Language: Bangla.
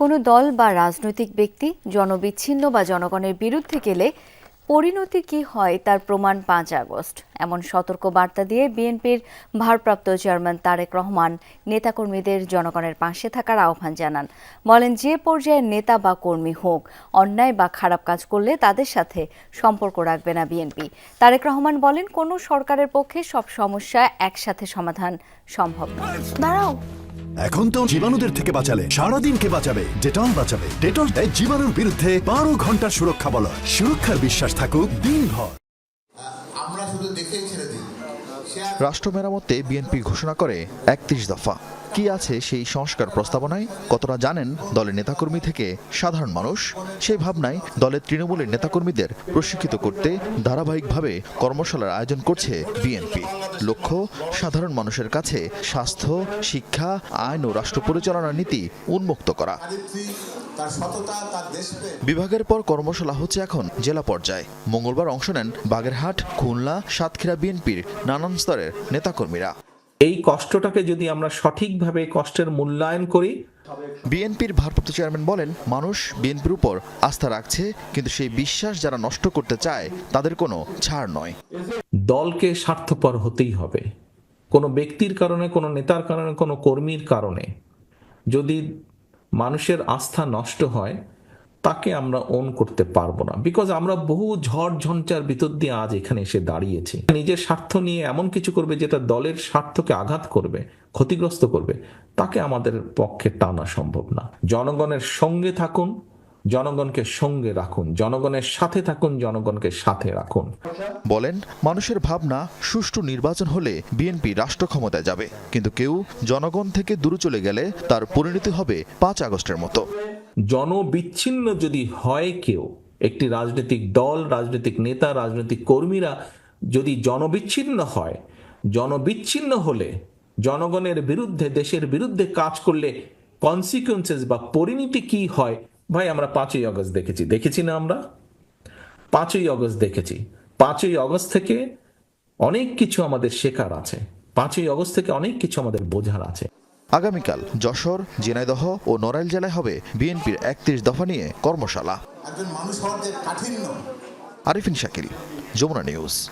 কোনো দল বা রাজনৈতিক ব্যক্তি জনবিচ্ছিন্ন বা জনগণের বিরুদ্ধে গেলে পরিণতি কি হয় তার প্রমাণ পাঁচ আগস্ট। এমন সতর্ক বার্তা দিয়ে বিএনপির ভারপ্রাপ্ত চেয়ারম্যান তারেক রহমান নেতাকর্মীদের জনগণের পাশে থাকার আহ্বান জানান। বলেন, যে পর্যায়ের নেতা বা কর্মী হোক, অন্যায় বা খারাপ কাজ করলে তাদের সাথে সম্পর্ক রাখবে না বিএনপি। তারেক রহমান বলেন, কোনো সরকারের পক্ষে সব সমস্যা একসাথে সমাধান সম্ভব দাঁড়াও এখন তো জীবাণুদের থেকে বাঁচালে সারাদিনকে বাঁচাবে? ডেটল বাঁচাবে। ডেটল দেয় জীবাণুর বিরুদ্ধে বারো ঘণ্টার সুরক্ষা বল সুরক্ষার বিশ্বাস থাকুক দিনভর। আমরা শুধু দেখেই ছেড়ে দিই। সে আর রাষ্ট্র মেরামতে বিএনপি ঘোষণা করে একত্রিশ দফা। কি আছে সেই সংস্কার প্রস্তাবনায়? কতটা জানেন দলের নেতাকর্মী থেকে? সাধারণ মানুষ? সেই ভাবনায় দলের তৃণমূলের নেতাকর্মীদের প্রশিক্ষিত করতে ধারাবাহিকভাবে কর্মশালার আয়োজন করছে বিএনপি। লক্ষ্য, সাধারণ মানুষের কাছে স্বাস্থ্য, শিক্ষা, আইন ও রাষ্ট্র পরিচালনার নীতি উন্মুক্ত করা। বিভাগের পর কর্মশালা হচ্ছে এখন জেলা পর্যায়ে। মঙ্গলবার অংশ নেন বাগেরহাট, খুলনা, সাতক্ষীরা বিএনপির নানান স্তরের নেতাকর্মীরা। এই কষ্টটাকে যদি আমরা সঠিকভাবে কষ্টের মূল্যায়ন করি বিএনপির ভারপ্রাপ্ত চেয়ারম্যান বলেন মানুষ বিএনপির উপর আস্থা রাখছে কিন্তু সেই বিশ্বাস যারা নষ্ট করতে চায় তাদের কোনো ছাড় নয়। দলকে স্বার্থপর হতেই হবে। কোনো ব্যক্তির কারণে কোনো নেতার কারণে কোনো কর্মীর কারণে। যদি মানুষের আস্থা নষ্ট হয় তাকে আমরা অন করতে পারব না। বিকজ আমরা বহু ঝড় ঝঞ্চার ভিতর দিয়ে আজ এখানে এসে দাঁড়িয়েছি। নিজের স্বার্থ নিয়ে এমন কিছু করবে যেটা দলের স্বার্থকে আঘাত করবে, ক্ষতিগ্রস্ত করবে, তাকে আমাদের পক্ষে টানা সম্ভব না। জনগণের সঙ্গে থাকুন জনগণকে সঙ্গে রাখুন জনগণের সাথে থাকুন জনগণকে সাথে রাখুন। বলেন মানুষের ভাবনা সুষ্ঠু নির্বাচন হলে বিএনপি রাষ্ট্র ক্ষমতায় যাবে কিন্তু কেউ জনগণ থেকে দূরে চলে গেলে তার পরিণতি হবে পাঁচ আগস্টের মতো। জনবিচ্ছিন্ন যদি হয় কেউ একটি রাজনৈতিক দল রাজনৈতিক নেতা রাজনৈতিক কর্মীরা যদি জনবিচ্ছিন্ন হয় জনবিচ্ছিন্ন হলে জনগণের বিরুদ্ধে দেশের বিরুদ্ধে কাজ করলে কনসিকুয়েন্সেস বা পরিণতি কি হয় ভাই আমরা পাঁচই অগস্ট দেখেছি। দেখেছি না আমরা? পাঁচই অগস্ট দেখেছি। পাঁচই অগস্ট থেকে অনেক কিছু আমাদের শেখার আছে। পাঁচই অগস্ট থেকে অনেক কিছু আমাদের বোঝার আছে। আগামীকাল যশোর ঝিনাইদহ ও নড়াইল জেলায় হবে বিএনপির একত্রিশ দফা নিয়ে কর্মশালা। একজন মানুষ হওয়ার যে কাঠিন্য। আরিফিন শাকিল যমুনা নিউজ।